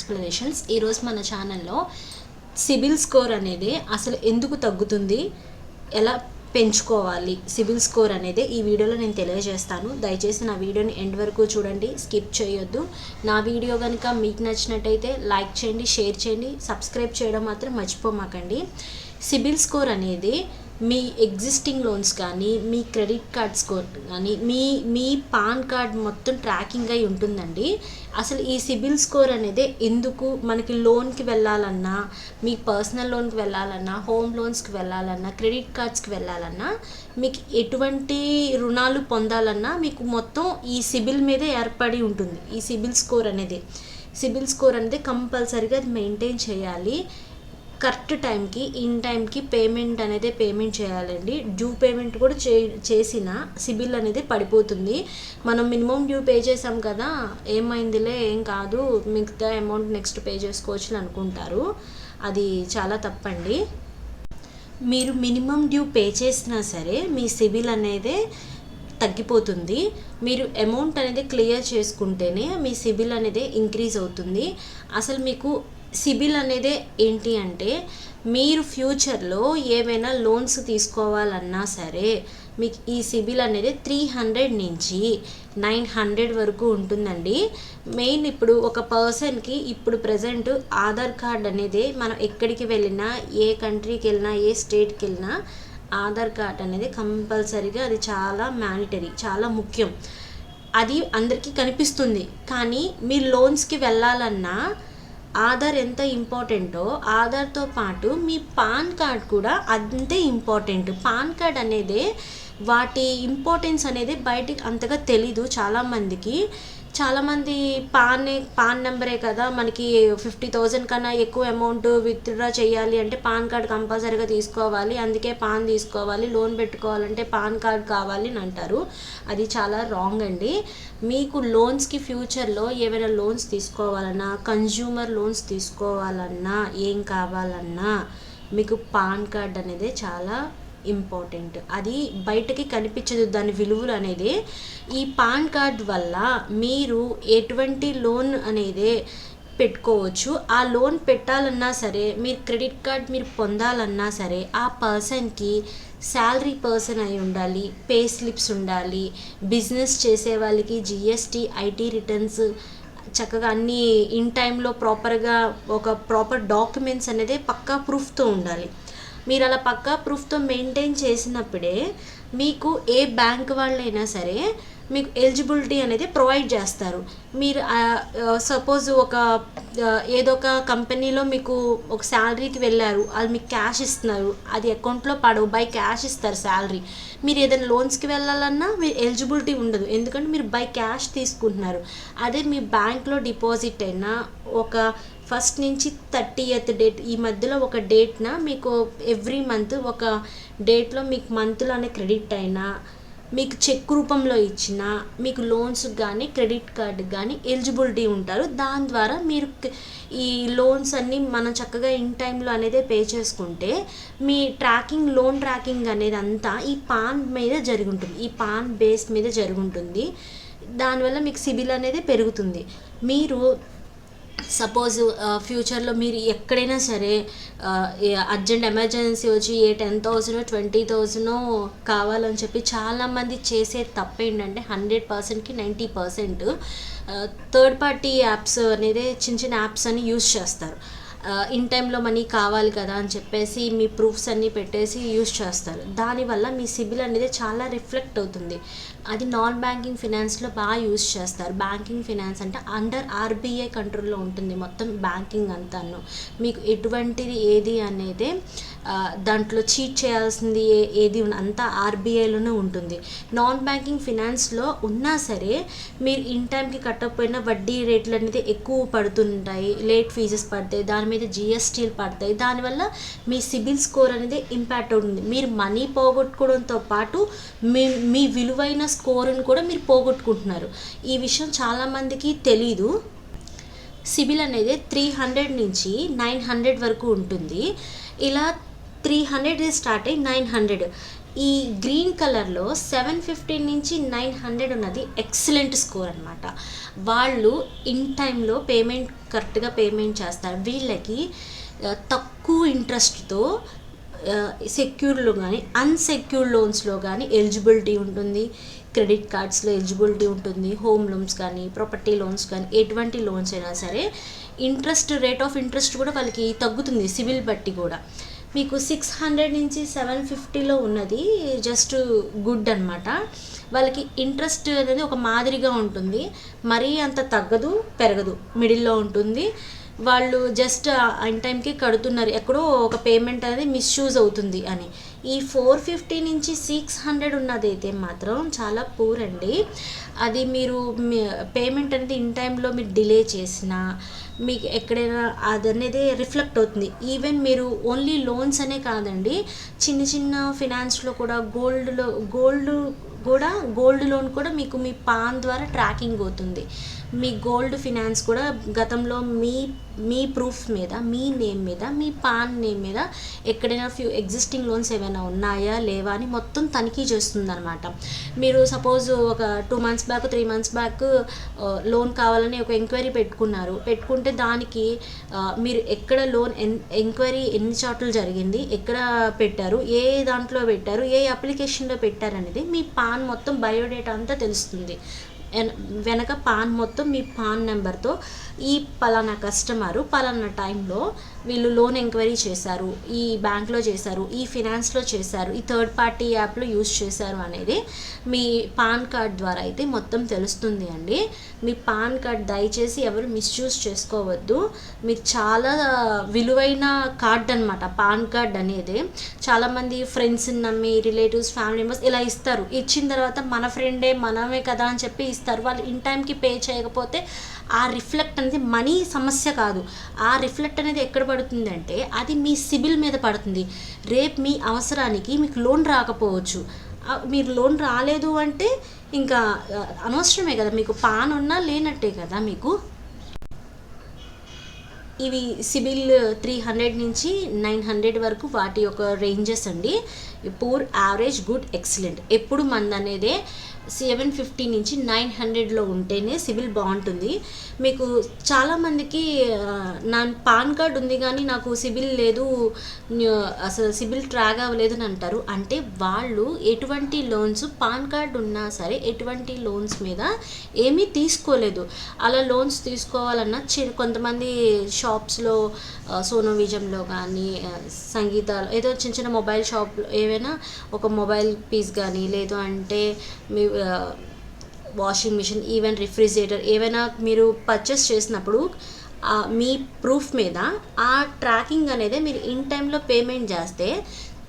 Explanations ఈరోజు మన ఛానల్లో సిబిల్ స్కోర్ అనేది అసలు ఎందుకు తగ్గుతుంది? ఎలా పెంచుకోవాలి సిబిల్ స్కోర్ అనేది? ఈ వీడియోలో నేను తెలియజేస్తాను. దయచేసి నా వీడియోని ఎండ్ వరకు చూడండి. స్కిప్ చేయొద్దు. నా వీడియో కనుక మీకు నచ్చినట్టయితే లైక్ చేయండి షేర్ చేయండి. సబ్స్క్రైబ్ చేయడం మాత్రం మర్చిపోమాకండి. సిబిల్ స్కోర్ అనేది మీ ఎగ్జిస్టింగ్ లోన్స్ కానీ మీ క్రెడిట్ కార్డ్ స్కోర్ కానీ మీ మీ పాన్ కార్డ్ మొత్తం ట్రాకింగ్ అయి ఉంటుందండి. అసలు ఈ సిబిల్ స్కోర్ అనేది ఎందుకు మనకి లోన్కి వెళ్ళాలన్నా మీ పర్సనల్ లోన్కి వెళ్ళాలన్నా హోమ్ లోన్స్కి వెళ్ళాలన్నా క్రెడిట్ కార్డ్స్కి వెళ్ళాలన్నా మీకు ఎటువంటి రుణాలు పొందాలన్నా మీకు మొత్తం ఈ సిబిల్ మీదే ఏర్పడి ఉంటుంది. ఈ సిబిల్ స్కోర్ అనేది. సిబిల్ స్కోర్ అనేది కంపల్సరీగా అది మెయింటైన్ చేయాలి. కరెక్ట్ టైంకి ఇన్ టైంకి పేమెంట్ అనేది పేమెంట్ చేయాలండి. డ్యూ పేమెంట్ కూడా చే చేసిన సిబిల్ అనేది పడిపోతుంది. మనం మినిమం డ్యూ పే చేసాం కదా ఏమైందిలే ఏం కాదు మిగతా అమౌంట్ నెక్స్ట్ పే చేసుకోవచ్చు అని అనుకుంటారు. అది చాలా తప్పండి. మీరు మినిమం డ్యూ పే చేసినా సరే మీ సిబిల్ అనేది తగ్గిపోతుంది. మీరు అమౌంట్ అనేది క్లియర్ చేసుకుంటేనే మీ సిబిల్ అనేది ఇంక్రీజ్ అవుతుంది. అసలు మీకు సిబిల్ అనేది ఏంటి అంటే మీరు ఫ్యూచర్లో ఏమైనా లోన్స్ తీసుకోవాలన్నా సరే మీకు ఈ సిబిల్ అనేది త్రీ హండ్రెడ్ నుంచి నైన్ హండ్రెడ్ వరకు ఉంటుందండి. మెయిన్ ఇప్పుడు ఒక పర్సన్కి ఇప్పుడు ప్రజెంట్ ఆధార్ కార్డ్ అనేది మనం ఎక్కడికి వెళ్ళినా ఏ కంట్రీకి వెళ్ళినా ఏ స్టేట్కి వెళ్ళినా ఆధార్ కార్డ్ అనేది కంపల్సరీగా అది చాలా మ్యాండటరీ చాలా ముఖ్యం. అది అందరికీ కనిపిస్తుంది. కానీ మీరు లోన్స్కి వెళ్ళాలన్నా ఆధార్ ఎంత ఇంపార్టెంటో ఆధార్తో పాటు మీ పాన్ కార్డ్ కూడా అంతే ఇంపార్టెంట్. పాన్ కార్డ్ అనేది వాటి ఇంపార్టెన్స్ అనేది బయటికి అంతగా తెలీదు చాలామందికి. చాలామంది పాన్ పాన్ నెంబరే కదా. మనకి ఫిఫ్టీ థౌజండ్ కన్నా ఎక్కువ అమౌంట్ విత్డ్రా చేయాలి అంటే పాన్ కార్డ్ కంపల్సరీగా తీసుకోవాలి. అందుకే పాన్ తీసుకోవాలి లోన్ పెట్టుకోవాలంటే పాన్ కార్డ్ కావాలి అని అంటారు. అది చాలా రాంగ్ అండి. మీకు లోన్స్కి ఫ్యూచర్లో ఏమైనా లోన్స్ తీసుకోవాలన్నా కన్జ్యూమర్ లోన్స్ తీసుకోవాలన్నా ఏం కావాలన్నా మీకు పాన్ కార్డ్ అనేది చాలా ఇంపార్టెంట్ అది బయటకి కనిపించదు. దాని విలువలు అనేది ఈ పాన్ కార్డ్ వల్ల మీరు ఎటువంటి లోన్ అనేది పెట్టుకోవచ్చు. ఆ లోన్ పెట్టాలన్నా సరే మీరు క్రెడిట్ కార్డ్ మీరు పొందాలన్నా సరే ఆ పర్సన్కి శాలరీ పర్సన్ అయి ఉండాలి పే స్లిప్స్ ఉండాలి బిజినెస్ చేసే వాళ్ళకి జిఎస్టీ ఐటీ రిటర్న్స్ చక్కగా అన్నీ ఇన్ టైంలో ప్రాపర్గా ఒక ప్రాపర్ డాక్యుమెంట్స్ అనేది పక్కా ప్రూఫ్తో ఉండాలి. మీరు అలా పక్కా ప్రూఫ్తో మెయింటైన్ చేసినప్పుడే మీకు ఏ బ్యాంక్ వాళ్ళైనా సరే మీకు ఎలిజిబిలిటీ అనేది ప్రొవైడ్ చేస్తారు. మీరు సపోజ్ ఒక ఏదో ఒక కంపెనీలో మీకు ఒక శాలరీకి వెళ్ళారు అది మీకు క్యాష్ ఇస్తున్నారు అది అకౌంట్లో పడవు బై క్యాష్ ఇస్తారు శాలరీ మీరు ఏదైనా లోన్స్కి వెళ్ళాలన్నా మీరు ఎలిజిబిలిటీ ఉండదు. ఎందుకంటే మీరు బై క్యాష్ తీసుకుంటున్నారు. అదే మీ బ్యాంక్లో డిపాజిట్ అయినా ఒక ఫస్ట్ నుంచి థర్టీ ఎత్ డేట్ ఈ మధ్యలో ఒక డేట్న మీకు ఎవ్రీ మంత్ ఒక డేట్లో మీకు మంత్లోనే క్రెడిట్ అయినా మీకు చెక్ రూపంలో ఇచ్చిన మీకు లోన్స్ కానీ క్రెడిట్ కార్డు కానీ ఎలిజిబిలిటీ ఉంటారు. దాని ద్వారా మీరు ఈ లోన్స్ అన్నీ మనం చక్కగా ఇన్ టైంలో అనేది పే చేసుకుంటే మీ ట్రాకింగ్ లోన్ ట్రాకింగ్ అనేది అంతా ఈ పాన్ మీద జరిగి ఉంటుంది ఈ పాన్ బేస్ మీద జరుగుతుంది దానివల్ల మీకు సిబిల్ అనేది పెరుగుతుంది. మీరు సపోజ్ ఫ్యూచర్లో మీరు ఎక్కడైనా సరే అర్జెంట్ ఎమర్జెన్సీ వచ్చి ఏ టెన్ థౌసండ్ ట్వంటీ థౌసండ్ కావాలని చెప్పి చాలామంది చేసే తప్పు ఏంటంటే హండ్రెడ్ పర్సెంట్కి ninety percent third party apps అనేది చిన్న చిన్న యాప్స్ అని యూస్ చేస్తారు. ఇన్ టైంలో మనీ కావాలి కదా అని చెప్పేసి మీ ప్రూఫ్స్ అన్నీ పెట్టేసి యూస్ చేస్తారు. దానివల్ల మీ సిబిల్ అనేది చాలా రిఫ్లెక్ట్ అవుతుంది. అది నాన్ బ్యాంకింగ్ ఫినాన్స్లో బాగా యూస్ చేస్తారు. బ్యాంకింగ్ ఫినాన్స్ అంటే అండర్ ఆర్బీఐ కంట్రోల్లో ఉంటుంది మొత్తం బ్యాంకింగ్ అంతాను. మీకు ఎటువంటిది ఏది అనేది దాంట్లో చీట్ చేయాల్సింది ఏది అంతా ఆర్బీఐలోనే ఉంటుంది. నాన్ బ్యాంకింగ్ ఫినాన్స్లో ఉన్నా సరే మీరు ఇన్ టైంకి కట్టకపోయినా వడ్డీ రేట్లు అనేది ఎక్కువ పడుతుంటాయి. లేట్ ఫీజెస్ పడతాయి దాని మీద జిఎస్టీలు పడతాయి. దానివల్ల మీ సిబిల్ స్కోర్ అనేది ఇంపాక్ట్ అవుతుంది. మీరు మనీ పోగొట్టుకోవడంతో పాటు మీ మీ విలువైన స్కోర్ని కూడా మీరు పోగొట్టుకుంటున్నారు. ఈ విషయం చాలామందికి తెలీదు. సిబిల్ అనేది త్రీ హండ్రెడ్ నుంచి నైన్ హండ్రెడ్ వరకు ఉంటుంది. ఇలా త్రీ హండ్రెడ్ స్టార్ట్ అయ్యి నైన్ హండ్రెడ్. ఈ గ్రీన్ కలర్లో సెవెన్ ఫిఫ్టీన్ నుంచి నైన్ హండ్రెడ్ ఉన్నది ఎక్సలెంట్ స్కోర్ అనమాట వాళ్ళు ఇన్ టైంలో పేమెంట్ కరెక్ట్గా పేమెంట్ చేస్తారు. వీళ్ళకి తక్కువ ఇంట్రెస్ట్తో సెక్యూర్లో కానీ అన్సెక్యూర్ లోన్స్లో కానీ ఎలిజిబిలిటీ ఉంటుంది. క్రెడిట్ కార్డ్స్లో ఎలిజిబిలిటీ ఉంటుంది. హోమ్ లోన్స్ కానీ ప్రాపర్టీ లోన్స్ కానీ ఎటువంటి లోన్స్ అయినా సరే ఇంట్రెస్ట్ రేట్ ఆఫ్ ఇంట్రెస్ట్ కూడా వాళ్ళకి తగ్గుతుంది సివిల్ బట్టి కూడా. మీకు సిక్స్ హండ్రెడ్ నుంచి సెవెన్ ఫిఫ్టీలో ఉన్నది జస్ట్ గుడ్ అనమాట వాళ్ళకి ఇంట్రెస్ట్ అనేది ఒక మాదిరిగా ఉంటుంది. మరీ అంత తగ్గదు పెరగదు. మిడిల్లో ఉంటుంది. వాళ్ళు జస్ట్ అన్ టైంకి కడుతున్నారు. ఎక్కడో ఒక పేమెంట్ అనేది మిస్యూజ్ అవుతుంది అని. ఈ ఫోర్ ఫిఫ్టీ నుంచి సిక్స్ హండ్రెడ్ ఉన్నదైతే మాత్రం చాలా పూర్ అండి. అది మీరు పేమెంట్ అనేది ఇన్ టైంలో మీరు డిలే చేసినా మీకు ఎక్కడైనా అది అనేది రిఫ్లెక్ట్ అవుతుంది. ఈవెన్ మీరు ఓన్లీ లోన్స్ అనే కాదండి చిన్న చిన్న ఫినాన్స్లో కూడా గోల్డ్లో గోల్డ్ కూడా గోల్డ్ లోన్ కూడా మీకు మీ పాన్ ద్వారా ట్రాకింగ్ అవుతుంది. మీ గోల్డ్ ఫినాన్స్ కూడా గతంలో మీ మీ ప్రూఫ్ మీద మీ నేమ్ మీద మీ పాన్ నేమ్ మీద ఎక్కడైనా ఫ్యూ ఎగ్జిస్టింగ్ లోన్స్ ఏమైనా ఉన్నాయా లేవా అని మొత్తం తనిఖీ చేస్తుంది అనమాట మీరు సపోజ్ ఒక two months back three months back loan కావాలని ఒక ఎంక్వైరీ పెట్టుకున్నారు. పెట్టుకుంటే దానికి మీరు ఎక్కడ లోన్ ఎన్ ఎంక్వైరీ ఎన్ని చోట్ల జరిగింది ఎక్కడ పెట్టారు ఏ దాంట్లో పెట్టారు ఏ అప్లికేషన్లో పెట్టారు అనేది మీ పాన్ మొత్తం బయోడేటా అంతా తెలుస్తుంది. వెనక పాన్ మొత్తం మీ పాన్ నెంబర్తో ఈ పలానా కస్టమరు పలానా టైంలో వీళ్ళు లోన్ ఎంక్వైరీ చేశారు ఈ బ్యాంక్లో చేశారు ఈ ఫినాన్స్లో చేశారు ఈ థర్డ్ పార్టీ యాప్లో యూస్ చేశారు అనేది మీ పాన్ కార్డ్ ద్వారా అయితే మొత్తం తెలుస్తుంది అండి. మీ పాన్ కార్డ్ దయచేసి ఎవరు మిస్యూజ్ చేసుకోవద్దు. మీరు చాలా విలువైన కార్డ్ అనమాట పాన్ కార్డ్ అనేది. చాలామంది ఫ్రెండ్స్ని నమ్మి రిలేటివ్స్ ఫ్యామిలీ మెంబర్స్ ఇలా ఇస్తారు. ఇచ్చిన తర్వాత మన ఫ్రెండే మనమే కదా అని చెప్పి ఇస్తారు. వాళ్ళు ఇన్ టైంకి పే చేయకపోతే ఆ రిఫ్లెక్ట్ అనేది మనీ సమస్య కాదు. ఆ రిఫ్లెక్ట్ అనేది ఎక్కడ పడుతుందంటే అది మీ సిబిల్ మీద పడుతుంది. రేపు మీ అవసరానికి మీకు లోన్ రాకపోవచ్చు. మీరు లోన్ రాలేదు అంటే ఇంకా అనవసరమే కదా. మీకు పాన్ ఉన్నా లేనట్టే కదా మీకు. ఇవి సిబిల్ త్రీ హండ్రెడ్ నుంచి నైన్ హండ్రెడ్ వరకు వాటి యొక్క రేంజెస్ అండి. Poor average good excellent. ఎప్పుడు మంది అనేదే సెవెన్ ఫిఫ్టీ నుంచి నైన్ హండ్రెడ్లో ఉంటేనే సిబిల్ బాగుంటుంది. మీకు చాలామందికి నా పాన్ కార్డ్ ఉంది కానీ నాకు సిబిల్ లేదు అసలు సిబిల్ ట్రాక్ అవ్వలేదు అని అంటారు. అంటే వాళ్ళు ఎటువంటి లోన్స్ పాన్ కార్డ్ ఉన్నా సరే ఎటువంటి లోన్స్ మీద ఏమీ తీసుకోలేదు. అలా లోన్స్ తీసుకోవాలన్నా చి కొంతమంది షాప్స్లో సోనో విజయంలో కానీ సంగీతాలు ఏదో చిన్న చిన్న మొబైల్ షాప్లో ఏవైనా ఒక మొబైల్ పీస్ కానీ లేదు అంటే మీ వాషింగ్ మిషన్ ఈవెన్ రిఫ్రిజిరేటర్ ఏవైనా మీరు పర్చేస్ చేసినప్పుడు మీ ప్రూఫ్ మీద ఆ ట్రాకింగ్ అనేది మీరు ఇన్ టైంలో పేమెంట్ చేస్తే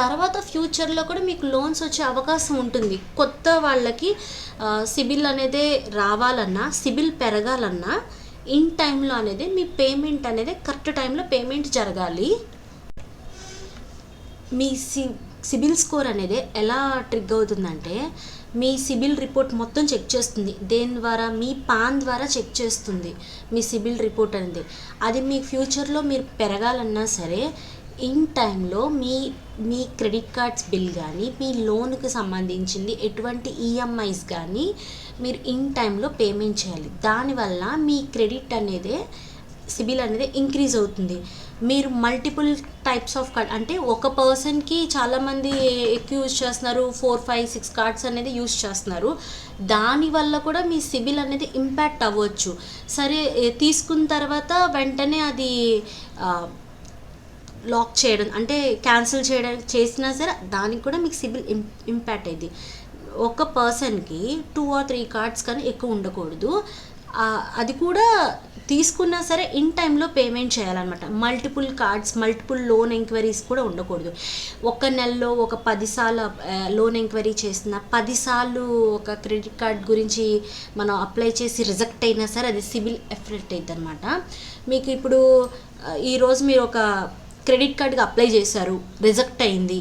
తర్వాత ఫ్యూచర్లో కూడా మీకు లోన్స్ వచ్చే అవకాశం ఉంటుంది. కొత్త వాళ్ళకి సిబిల్ అనేది రావాలన్నా సిబిల్ పెరగాలన్నా ఇన్ టైంలో అనేది మీ పేమెంట్ అనేది కరెక్ట్ టైంలో పేమెంట్ జరగాలి. మీ సి సిబిల్ స్కోర్ అనేది ఎలా ట్రిగ్ అవుతుందంటే మీ సిబిల్ రిపోర్ట్ మొత్తం చెక్ చేస్తుంది. దేని ద్వారా? మీ పాన్ ద్వారా చెక్ చేస్తుంది మీ సిబిల్ రిపోర్ట్ అనేది. అది మీ ఫ్యూచర్లో మీరు పెరగాలన్నా సరే ఇన్ టైంలో మీ మీ క్రెడిట్ కార్డ్స్ బిల్ కానీ మీ లోన్కి సంబంధించింది ఎటువంటి ఈఎంఐస్ కానీ మీరు ఇన్ టైంలో పేమెంట్ చేయాలి. దానివల్ల మీ క్రెడిట్ అనేది సిబిల్ అనేది ఇంక్రీజ్ అవుతుంది. మీరు మల్టిపుల్ టైప్స్ ఆఫ్ కార్డ్ అంటే ఒక పర్సన్కి చాలామంది ఎక్కువ యూజ్ చేస్తున్నారు ఫోర్ ఫైవ్ సిక్స్ కార్డ్స్ అనేది యూజ్ చేస్తున్నారు. దానివల్ల కూడా మీ సిబిల్ అనేది ఇంపాక్ట్ అవ్వచ్చు. సరే తీసుకున్న తర్వాత వెంటనే అది లాక్ చేయడం అంటే క్యాన్సిల్ చేయడం చేసినా సరే దానికి కూడా మీకు సిబిల్ ఇం ఇంపాక్ట్ అయింది ఒక పర్సన్కి టూ ఆర్ త్రీ కార్డ్స్ కానీ ఎక్కువ ఉండకూడదు. అది కూడా తీసుకున్నా సరే ఇన్ టైంలో పేమెంట్ చేయాలన్నమాట. Multiple cards multiple loan enquiries కూడా ఉండకూడదు. ఒక నెలలో ఒక పదిసార్లు లోన్ ఎంక్వైరీ చేసిన పదిసార్లు ఒక క్రెడిట్ కార్డ్ గురించి మనం అప్లై చేసి రిజెక్ట్ అయినా సరే అది సిబిల్ ఎఫెక్ట్ అవుతుంది అనమాట మీకు ఇప్పుడు ఈరోజు మీరు ఒక క్రెడిట్ కార్డ్కి అప్లై చేశారు రిజెక్ట్ అయింది.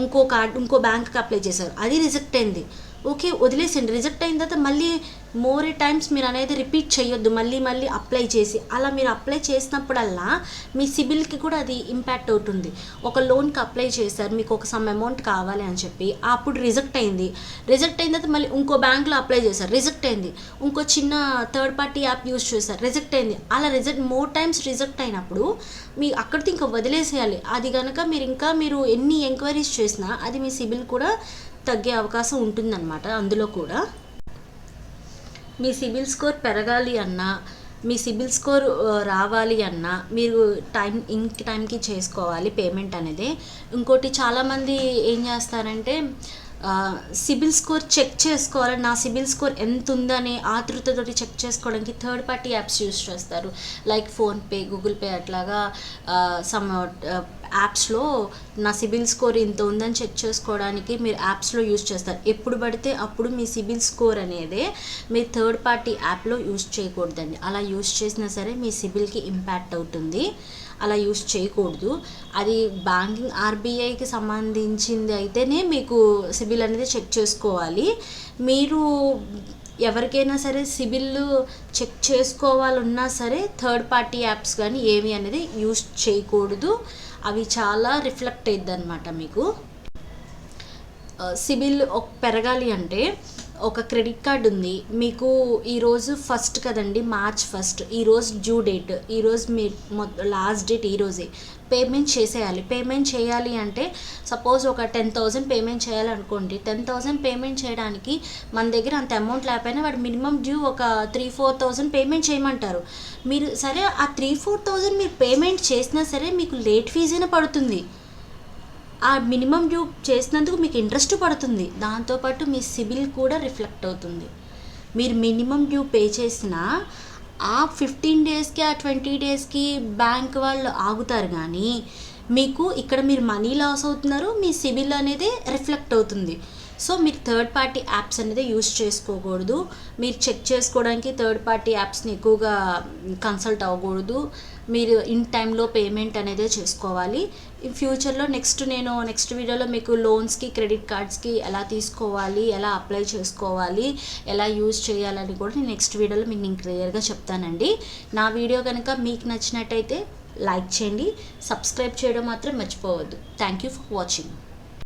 ఇంకో కార్డ్ ఇంకో బ్యాంక్కి అప్లై చేశారు అది రిజెక్ట్ అయింది. ఓకే వదిలేసండి రిజెక్ట్ అయిన తర్వాత మళ్ళీ మోర్ టైమ్స్ మీరు అనేది రిపీట్ చేయొద్దు మళ్ళీ మళ్ళీ అప్లై చేసి. అలా మీరు అప్లై చేసినప్పుడల్లా మీ సిబిల్కి కూడా అది ఇంపాక్ట్ అవుతుంది. ఒక లోన్కి అప్లై చేశారు మీకు ఒక సమ్ అమౌంట్ కావాలి అని చెప్పి అప్పుడు రిజెక్ట్ అయింది. రిజెక్ట్ అయిన తర్వాత మళ్ళీ ఇంకో బ్యాంక్లో అప్లై చేశారు రిజెక్ట్ అయింది. ఇంకో చిన్న థర్డ్ పార్టీ యాప్ యూస్ చేశారు రిజెక్ట్ అయింది. అలా రిజెక్ట్ మోర్ టైమ్స్ రిజెక్ట్ అయినప్పుడు మీ అక్కడితో ఇంకా వదిలేసేయాలి. అది కనుక మీరు ఇంకా మీరు ఎన్ని ఎంక్వైరీస్ చేసినా అది మీ సిబిల్ కూడా తగ్గే అవకాశం ఉంటుందన్నమాట అందులో కూడా. మీ సిబిల్ స్కోర్ పెరగాలి అన్నా మీ సిబిల్ స్కోర్ రావాలి అన్నా మీరు టైం ఇన్ టైంకి చేసుకోవాలి పేమెంట్ అనేది. ఇంకోటి చాలామంది ఏం చేస్తారంటే సిబిల్ స్కోర్ చెక్ చేసుకోవాలి? నా సిబిల్ స్కోర్ ఎంత ఉందని ఆతృతతోటి చెక్ చేసుకోవడానికి థర్డ్ పార్టీ యాప్స్ యూస్ చేస్తారు. లైక్ ఫోన్పే గూగుల్ పే అట్లాగా సమ్ యాప్స్లో నా సిబిల్ స్కోర్ ఇంత ఉందని చెక్ చేసుకోవడానికి మీరు యాప్స్లో యూస్ చేస్తారు. ఎప్పుడు పడితే అప్పుడు మీ సిబిల్ స్కోర్ అనేది మీ థర్డ్ పార్టీ యాప్లో యూస్ చేయకూడదండి. అలా యూస్ చేసినా సరే మీ సిబిల్కి ఇంపాక్ట్ అవుతుంది. అలా యూస్ చేయకూడదు. అది బ్యాంకింగ్ ఆర్బీఐకి సంబంధించింది అయితేనే మీకు సిబిల్ అనేది చెక్ చేసుకోవాలి. మీరు ఎవరికైనా సరే సిబిల్ చెక్ చేసుకోవాలన్నా సరే థర్డ్ పార్టీ యాప్స్ కానీ ఏమి అనేది యూస్ చేయకూడదు. అవి చాలా రిఫ్లెక్ట్ అయ్యిద్ది అనమాట మీకు. సిబిల్ ఒక- పెరగాలి అంటే ఒక క్రెడిట్ కార్డ్ ఉంది. మీకు ఈరోజు ఫస్ట్ కదండి మార్చ్ ఫస్ట్ ఈరోజు డ్యూ డేట్ ఈరోజు మీ లాస్ట్ డేట్ ఈరోజే పేమెంట్ చేసేయాలి. పేమెంట్ చేయాలి అంటే సపోజ్ ఒక టెన్ థౌజండ్ పేమెంట్ చేయాలనుకోండి. టెన్ థౌజండ్ పేమెంట్ చేయడానికి మన దగ్గర అంత అమౌంట్ లేకపోయినా వాడు మినిమం డ్యూ ఒక త్రీ ఫోర్ థౌజండ్ పేమెంట్ చేయమంటారు. మీరు సరే ఆ త్రీ ఫోర్ థౌజండ్ మీరు పేమెంట్ చేసినా సరే మీకు లేట్ ఫీజైనా పడుతుంది. ఆ మినిమం డ్యూ చేసినందుకు మీకు ఇంట్రెస్ట్ పడుతుంది. దాంతోపాటు మీ సిబిల్ కూడా రిఫ్లెక్ట్ అవుతుంది. మీరు మినిమం డ్యూ పే చేసిన ఆ ఫిఫ్టీన్ డేస్కి ఆ ట్వంటీ డేస్కి బ్యాంక్ వాళ్ళు ఆగుతారు కానీ మీకు ఇక్కడ మీరు మనీ లాస్ అవుతున్నారు మీ సిబిల్ అనేది రిఫ్లెక్ట్ అవుతుంది. సో మీరు థర్డ్ పార్టీ యాప్స్ అనేది యూస్ చేసుకోకూడదు. మీరు చెక్ చేసుకోవడానికి థర్డ్ పార్టీ యాప్స్ని ఎక్కువగా కన్సల్ట్ అవ్వకూడదు. మీరు ఇన్ టైంలో పేమెంట్ అనేది చేసుకోవాలి. ఇన్ ఫ్యూచర్లో నెక్స్ట్ నేను నెక్స్ట్ వీడియోలో మీకు లోన్స్కి క్రెడిట్ కార్డ్స్కి ఎలా తీసుకోవాలి ఎలా అప్లై చేసుకోవాలి ఎలా యూజ్ చేయాలని కూడా నేను నెక్స్ట్ వీడియోలో మీకు నేను క్లియర్గా చెప్తానండి. నా వీడియో కనుక మీకు నచ్చినట్టయితే లైక్ చేయండి. సబ్స్క్రైబ్ చేయడం మాత్రం మర్చిపోవద్దు. Thank you for watching